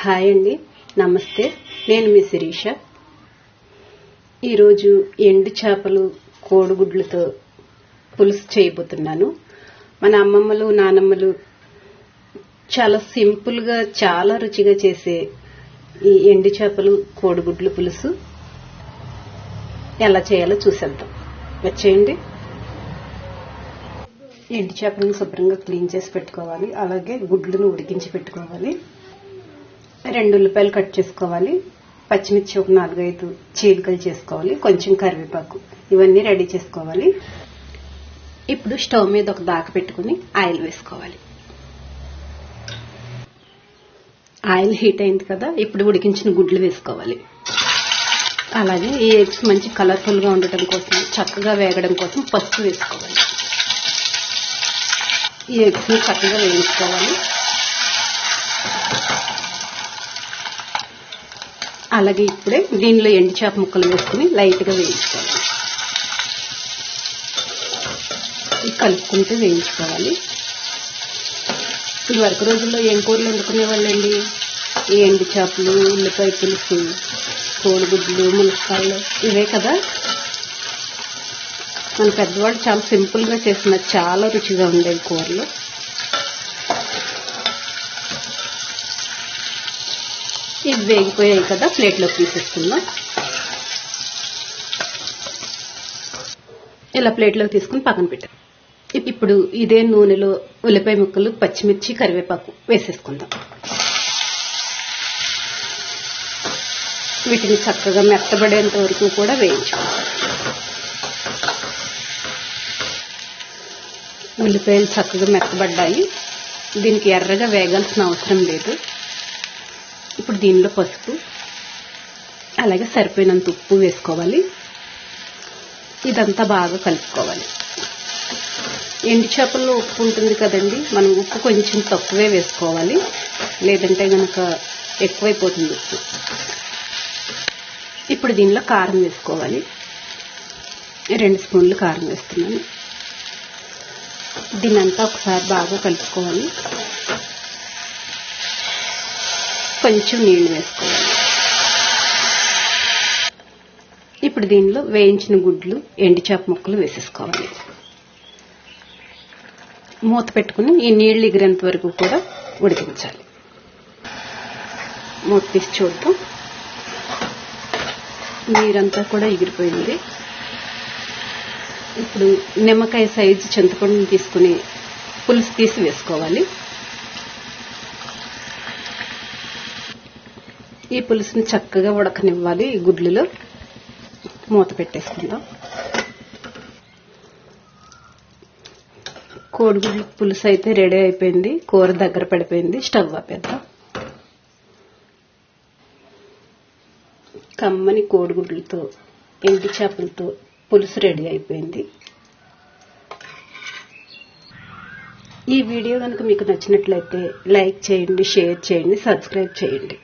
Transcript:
Hi అండి. నమస్తే. నేను మీ శిరీష. ఈరోజు ఎండు చేపలు కోడిగుడ్లతో పులుసు చేయబోతున్నాను. మన అమ్మమ్మలు నానమ్మలు చాలా సింపుల్గా చాలా రుచిగా చేసే ఈ ఎండు చేపలు కోడిగుడ్లు పులుసు. ఎలా చేయాలో చూసేద్దాం. వచ్చేయండి. ఎండు చేపలను శుభ్రంగా క్లీన్ చేసి పెట్టుకోవాలి. అలాగే గుడ్లను ఉడికించి పెట్టుకోవాలి. రెండు ఉల్లిపాయలు కట్ చేసుకోవాలి పచ్చిమిర్చి ఒక నాలుగైదు చీలికలు చేసుకోవాలి కొంచెం కరివేపాకు. ఇవన్నీ రెడీ చేసుకోవాలి. ఇప్పుడు స్టవ్ మీద ఒక దాక పెట్టుకుని ఆయిల్ వేసుకోవాలి. ఆయిల్ హీట్ అయింది కదా ఇప్పుడు ఉడికించిన గుడ్లు వేసుకోవాలి. అలాగే ఈ ఎగ్స్ మంచి కలర్ఫుల్గా ఉండటం కోసం చక్కగా వేగడం కోసం పసుపు వేసుకోవాలి. ఈ ఎగ్స్ని చక్కగా వేయించుకోవాలి. అలాగే ఇప్పుడే దీనిలో ఎండు చేప ముక్కలు వేసుకుని లైట్గా వేయించుకోవాలి. కలుపుకుంటూ వేయించుకోవాలి. ఇది వరకు రోజుల్లో ఏం కూరలు వండుకునేవాళ్ళండి ఈ ఎండు చేపలు ఉల్లిపాయ పులుసు కోడిగుడ్లు మునక్కాయలు ఇవే కదా? మన పెద్దవాళ్ళు చాలా సింపుల్గా చేసిన చాలా రుచిగా ఉండేవి కూరలు. ఇవి వేగిపోయాయి కదా ప్లేట్లోకి తీసేసుకుందాం. ఇలా ప్లేట్లోకి తీసుకుని పక్కన పెట్టాం. ఇప్పుడు ఇదే నూనెలో ఉల్లిపాయ ముక్కలు పచ్చిమిర్చి కరివేపాకు వేసేసుకుందాం. వీటిని చక్కగా మెత్తబడేంత వరకు కూడా వేయించుకోవాలి ఉల్లిపాయలు చక్కగా మెత్తబడ్డాయి. దీనికి ఎర్రగా వేగాల్సిన అవసరం లేదు. ఇప్పుడు దీనిలో పసుపు అలాగే సరిపోయినంత ఉప్పు వేసుకోవాలి. ఇదంతా బాగా కలుపుకోవాలి. ఎండు చేపల్లో ఉప్పు ఉంటుంది కదండి మనం ఉప్పు కొంచెం తక్కువే వేసుకోవాలి. లేదంటే కనుక ఎక్కువైపోతుంది ఉప్పు. ఇప్పుడు దీనిలో కారం వేసుకోవాలి. రెండు స్పూన్లు కారం వేస్తున్నాను. దీనంతా ఒకసారి బాగా కలుపుకోవాలి. కొంచెం నీళ్ళు వేసుకోవాలి. ఇప్పుడు దీనిలో వేయించిన గుడ్లు ఎండి చేప ముక్కలు వేసేసుకోవాలి. మూత పెట్టుకుని ఈ నీళ్ళు ఎగిరేంత వరకు కూడా ఉడికించాలి. మూత తీసి చూద్దాం. నీరంతా కూడా ఎగిరిపోయింది. ఇప్పుడు నిమ్మకాయ సైజు చింతపండుని తీసుకుని పులుసు తీసి వేసుకోవాలి. ఈ పులుసుని చక్కగా ఉడకనివ్వాలి ఈ గుడ్లలో. మూత పెట్టేసుకుందాం. కోడిగుడ్ల పులుసు అయితే రెడీ అయిపోయింది. కూర దగ్గర పడిపోయింది. స్టవ్ ఆపేద్దాం. కమ్మని కోడిగుడ్లతో ఎండి చేపలతో పులుసు రెడీ అయిపోయింది. ఈ వీడియో కనుక మీకు నచ్చినట్లయితే లైక్ చేయండి షేర్ చేయండి సబ్స్క్రైబ్ చేయండి.